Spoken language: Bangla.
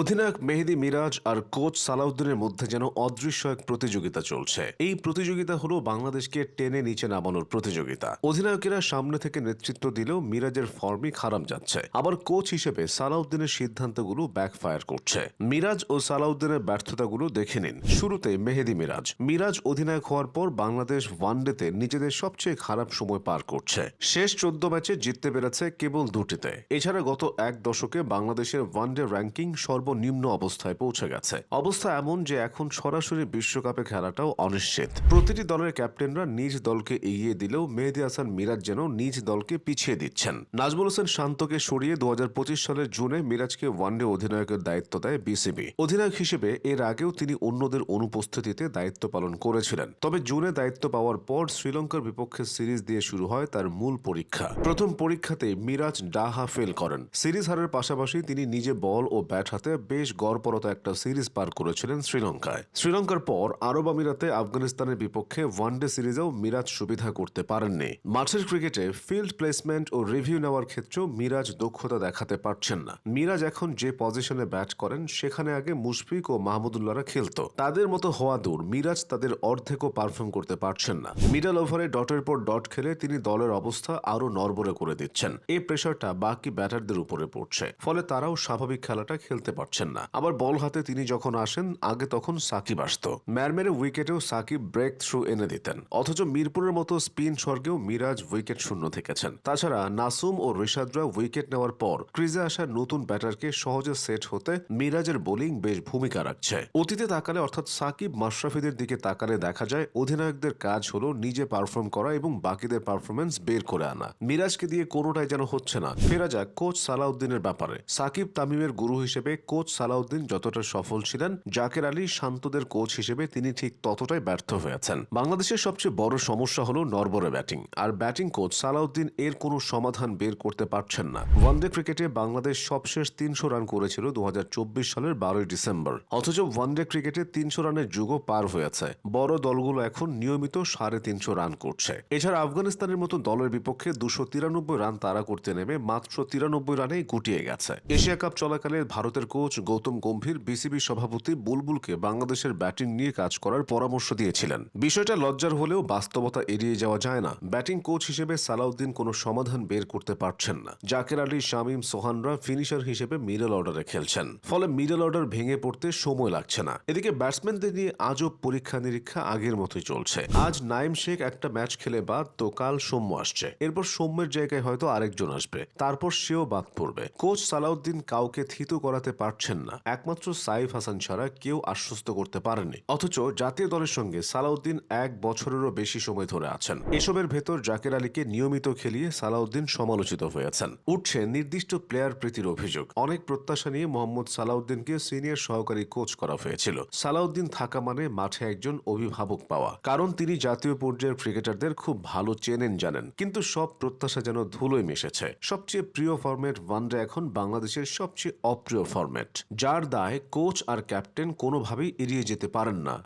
অধিনায়ক মেহেদি মিরাজ আর কোচ সালাউদ্দিনের মধ্যে যেন অদৃশ্য এক প্রতিযোগিতা চলছে। এই প্রতিযোগিতা হলো বাংলাদেশকে টেনে নিচে নামানোর প্রতিযোগিতা। অধিনায়কেরা সামনে থেকে নেতৃত্ব দিলেও মিরাজের ফর্মই খারাপ যাচ্ছে। আবার কোচ হিসেবে সালাউদ্দিনের সিদ্ধান্তগুলো ব্যাকফায়ার করছে। মিরাজ ও সালাউদ্দিনের ব্যর্থতাগুলো দেখে নিন। শুরুতে মেহেদি মিরাজ। মিরাজ অধিনায়ক হওয়ার পর বাংলাদেশ ওয়ানডেতে নিজেদের সবচেয়ে খারাপ সময় পার করছে। শেষ চোদ্দ ম্যাচে জিততে পেরেছে কেবল দুটিতে। এছাড়া গত এক দশকে বাংলাদেশের ওয়ানডে র্যাঙ্কিং সর্বনিম্ন অবস্থায় পৌঁছে গেছে। অবস্থা এমন যে এখন সরাসরি বিশ্বকাপে খেলাটাও অনিশ্চিত। প্রতিটি দলের ক্যাপ্টেনরা নিজ দলকে এগিয়ে দিলেও মেহেদি হাসান মিরাজ যেন নিজ দলকে পিছিয়ে দিচ্ছেন। নাজমুল হোসেন শান্তকে সরিয়ে দু সালের জুনে মিরাজকে ওয়ানডে অধিনায়কের দায়িত্ব দেয় বিসিবি। অধিনায়ক হিসেবে এর আগেও তিনি অন্যদের অনুপস্থিতিতে দায়িত্ব পালন করেছিলেন। তবে জুনে দায়িত্ব পাওয়ার পর শ্রীলঙ্কার বিপক্ষে সিরিজ দিয়ে শুরু হয় তার মূল পরীক্ষা। প্রথম পরীক্ষাতে মিরাজ ডাহা ফেল করেন। সিরিজ হারের পাশাপাশি তিনি নিজে বল ও ব্যাট হাতে বেশ গড়পরতা একটা সিরিজ পার করেছিলেন শ্রীলঙ্কায়। শ্রীলঙ্কার পর আরব আমিরাতে আফগানিস্তানের বিপক্ষে ওয়ানডে সিরিজেও মিরাজ সুবিধা করতে পারেননি। মাঠের ক্রিকেটে ফিল্ড প্লেসমেন্ট ও রিভিউ নেওয়ার ক্ষেত্রেও মিরাজ দক্ষতা দেখাতে পারছেন না। মিরাজ এখন যে পজিশনে ব্যাট করেন, সেখানে আগে মুশফিক ও মাহমুদুল্লাহরা খেলতো। তাদের মতো হওয়া দূর, মিরাজ তাদের অর্ধেকও পারফর্ম করতে পারছেন না। মিডল ওভারে ডটের পর ডট খেলে তিনি দলের অবস্থা আরও নড়বড়ে করে দিচ্ছেন। এই প্রেশারটা বাকি ব্যাটারদের উপরে পড়ছে। ফলে তারাও স্বাভাবিক খেলাটা খেলতে পারছেন না। আবার বল হাতে তিনি যখন আসেন, আগে তখন সাকিব আসত। ম্যারমেরে উইকেটেও সাকিব ব্রেক থ্রু এনে দিতেন। অথচ মিরপুরের মতো স্পিন স্বর্গেও মিরাজ উইকেট শূন্য থেকেছেন। তাছাড়া নাসুম ও রিশাদরা উইকেট নেওয়ার পর ক্রিজে আসা নতুন ব্যাটারকে সহজে সেট হতে মিরাজের বোলিং বেশ ভূমিকা রাখছে। অতীতে তাকালে অর্থাৎ সাকিব মাশরাফিদের দিকে তাকালে দেখা যায়, অধিনায়কদের কাজ হলো নিজে পারফর্ম করা এবং বাকিদের পারফরমেন্স বের করে আনা। মিরাজকে দিয়ে কোনোটাই যেন হচ্ছে না। ফেরা যাক কোচ সালাউদ্দিনের ব্যাপারে। সাকিব তামিমের গুরু হিসেবে কোচ সালাউদ্দিন যতটা সফল ছিলেন, জাকের আলী শান্তদের কোচ হিসেবে তিনি ঠিক ততটাই ব্যর্থ হয়েছেন। বাংলাদেশের সবচেয়ে বড় সমস্যা হলো নরবরে ব্যাটিং। আর ব্যাটিং কোচ সালাউদ্দিন এর কোনো সমাধান বের করতে পারছেন না। ওয়ানডে ক্রিকেটে বাংলাদেশ সবশেষ তিনশো রান করেছিল দু সালের বারোই ডিসেম্বর। অথচ ওয়ানডে ক্রিকেটে তিনশো রানের যুগও পার হয়েছে। বড় দলগুলো এখন নিয়মিত সাড়ে তিনশো রান করছে। এছাড়া আফগানিস্তানের মতো দলের বিপক্ষে দুশো তিরানব্বই রান তারা করতে নেমে মাত্র তিরানব্বই রানেই গুটিয়ে গেছে। এশিয়া কাপ চলাকালে ভারতের কোচ গৌতম গম্ভীর বিসিবি সভাপতি বুলবুলকে বাংলাদেশের ব্যাটিং নিয়ে কাজ করার পরামর্শ দিয়েছিলেন। বিষয়টা লজ্জার হলেও বাস্তবতা এড়িয়ে যাওয়া যায় না। ব্যাটিং কোচ হিসেবে সালাউদ্দিন কোনো সমাধান বের করতে পারছেন না। জাকের আলী, শামীম সোহানরা ফিনিশার হিসেবে মিডল অর্ডারে খেলছেন। ফলে মিডল অর্ডার ভেঙে পড়তে সময় লাগছে না। এদিকে ব্যাটসম্যানদের নিয়ে আজও পরীক্ষা নিরীক্ষা আগের মতোই চলছে। আজ নাইম শেখ একটা ম্যাচ খেলে বাদ, তো কাল সৌম্য আসছে। এরপর সৌম্যের জায়গায় হয়তো আরেকজন আসবে। তারপর সেও বাদ পড়বে। কোচ সালাউদ্দিন কাউকে থিতু করাতে পারছেন না। একমাত্র সাইফ হাসান ছাড়া কেউ আশ্বস্ত করতে পারেনি। অথচ জাতীয় দলের সঙ্গে সালাউদ্দিন এক বছরেরও বেশি সময় ধরে আছেন। এসবের ভেতর জাকের আলীকে নিয়মিত খেলিয়ে সালাউদ্দিন সমালোচিত হয়েছেন। উঠছে নির্দিষ্ট প্লেয়ার প্রীতির অভিযোগ। অনেক প্রত্যাশা নিয়ে মোহাম্মদ সালাউদ্দিনকে সিনিয়র সহকারী কোচ করা হয়েছিল। সালাউদ্দিন থাকা মানে মাঠে একজন অভিভাবক পাওয়া। কারণ তিনি জাতীয় পর্যায়ের ক্রিকেটারদের খুব ভালো চেনেন জানেন। কিন্তু সব প্রত্যাশা যেন ধুলোয় মিশেছে। সবচেয়ে প্রিয় ফরম্যাট ওয়ানডে এখন বাংলাদেশের সবচেয়ে অপ্রিয় ফরম্যাট যার দায় কোচ আর ক্যাপ্টেন কোনোভাবেই এড়িয়ে যেতে পারেন না।